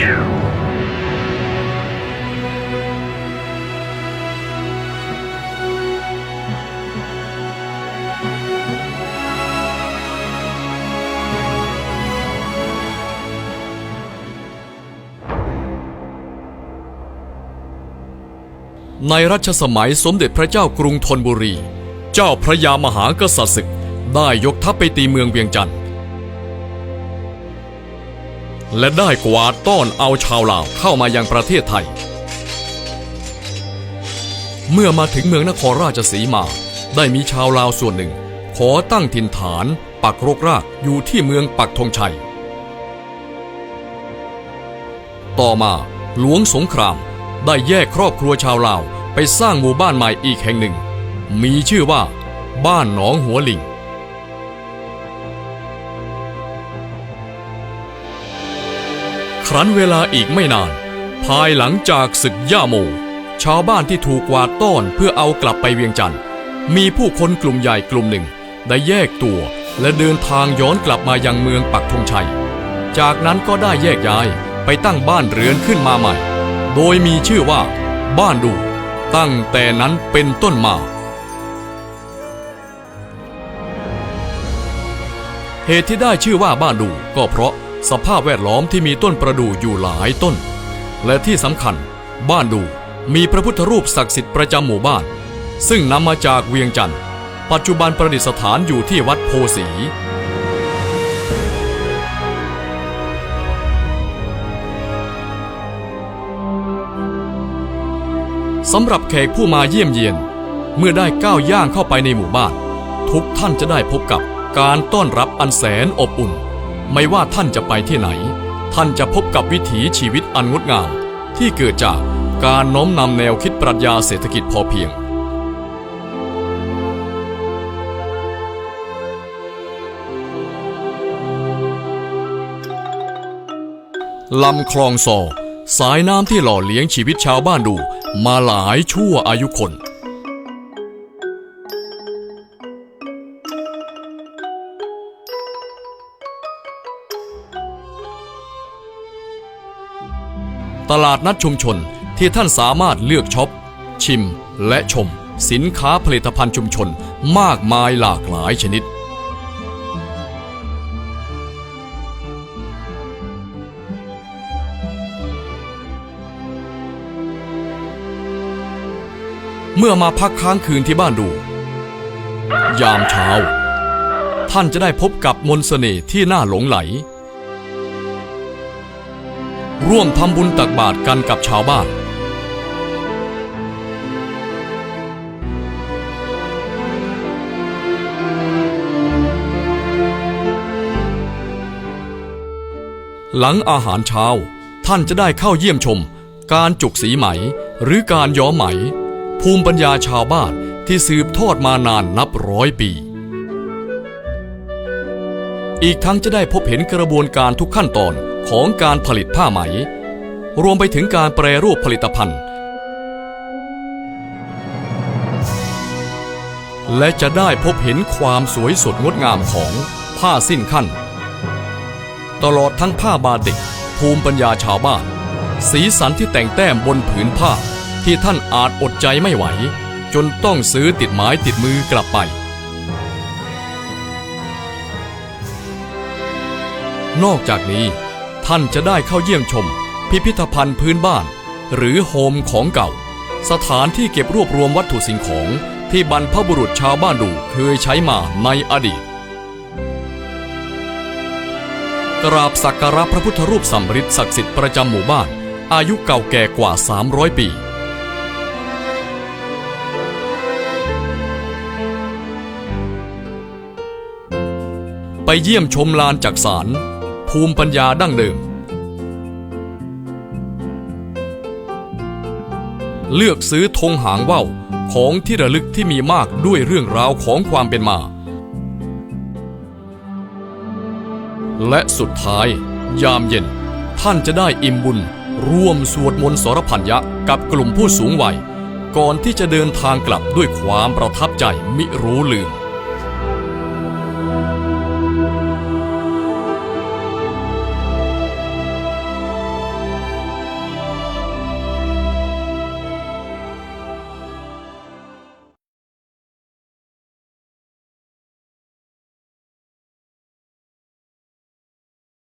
ในรัชสมัยสมเด็จพระเจ้ากรุงธนบุรี เจ้าพระยามหากษัตริย์ศึก ได้ยกทัพไปตีเมืองเวียงจันทร์ และได้กวาดต้อนเอาชาวลาวเข้ามายังประเทศไทย เมื่อมาถึงเมืองนครราชสีมา ได้มีชาวลาวส่วนหนึ่ง ขอตั้งถิ่นฐานปักรกรากอยู่ที่เมืองปักธงชัย ต่อมาหลวงสงครามได้แยกครอบครัวชาวลาวไปสร้างหมู่บ้านใหม่อีกแห่งหนึ่ง มีชื่อว่า บ้านหนองหัวลิง ครั้นเวลาอีกไม่นาน ภายหลังจากศึกย่าโม ชาวบ้านที่ถูกกวาดต้อนเพื่อเอากลับไปเวียงจันทร์มีผู้คนกลุ่มใหญ่กลุ่มหนึ่ง ได้แยกตัวและเดินทางย้อนกลับมายังเมืองปักธงชัย จากนั้นก็ได้แยกย้ายไปตั้งบ้านเรือนขึ้นมาใหม่ โดยมีชื่อว่า บ้านดูตั้งแต่นั้นเป็นต้นมา เหตุที่ได้ชื่อว่าบ้านดูก็เพราะ สภาพแวดล้อมที่มีต้นประดู่อยู่หลายต้น และที่สำคัญ บ้านดูมีพระพุทธรูปศักดิ์สิทธิ์ประจำหมู่บ้าน ซึ่งนำมาจากเวียงจันทร์ปัจจุบันประดิษฐานอยู่ที่วัดโพสีสำหรับแขกผู้มาเยี่ยมเยียน เมื่อได้ก้าวย่างเข้าไปในหมู่บ้าน ทุกท่านจะได้พบกับการต้อนรับอันแสนอบอุ่น ไม่ว่าท่านจะไปที่ไหน ท่านจะพบกับวิถีชีวิตอันงดงาม ที่เกิดจากการน้อมนำแนวคิดปรัชญาเศรษฐกิจพอเพียง ลำคลองซอสายน้ำที่หล่อเลี้ยงชีวิตชาวบ้านดู มาหลายชั่วอายุคน ตลาดนัดชุมชนที่ท่านสามารถเลือกช็อป ชิม และชม สินค้าผลิตภัณฑ์ชุมชนมากมายหลากหลายชนิด เมื่อมาพักค้างคืนที่บ้านดู ยามเช้า ท่านจะได้พบกับมนต์เสน่ห์ที่น่าหลงไหล ร่วมทำบุญตักบาตรกันกับชาวบ้าน หลังอาหารเช้า ท่านจะได้เข้าเยี่ยมชม การจุกสีไหมหรือการย้อมไหม ภูมิปัญญาชาวบ้านที่สืบทอดมานานนับร้อยปี อีกทั้งจะได้พบเห็นกระบวนการทุกขั้นตอน ของการผลิตผ้าไหม รวมไปถึงการแปรรูปผลิตภัณฑ์ และจะได้พบเห็นความสวยสดงดงามของผ้าสิ้นขั้น ตลอดทั้งผ้าบาติก ภูมิปัญญาชาวบ้าน สีสันที่แต่งแต้มบนผืนผ้าที่ท่านอาจอดใจไม่ไหว จนต้องซื้อติดไม้ติดมือกลับไปนอกจากนี้ ท่านจะได้เข้าเยี่ยมชม พิพิธภัณฑ์พื้นบ้าน หรือโฮมของเก่า สถานที่เก็บรวบรวมวัตถุสิ่งของที่บรรพบุรุษชาวบ้านดูเคยใช้มาในอดีต กราบสักการะพระพุทธรูปสำริดศักดิ์สิทธิ์ประจำหมู่บ้าน อายุเก่าแก่กว่า 300 ปี ไปเยี่ยมชมลานจักสาร ภูมิปัญญาดั้งเดิม เลือกซื้อธงหางว่าวของที่ระลึกที่มีมากด้วยเรื่องราวของความเป็นมา และสุดท้าย ยามเย็น ท่านจะได้อิ่มบุญ ร่วมสวดมนต์สรพันยะกับกลุ่มผู้สูงวัย ก่อนที่จะเดินทางกลับด้วยความประทับใจมิรู้ลืม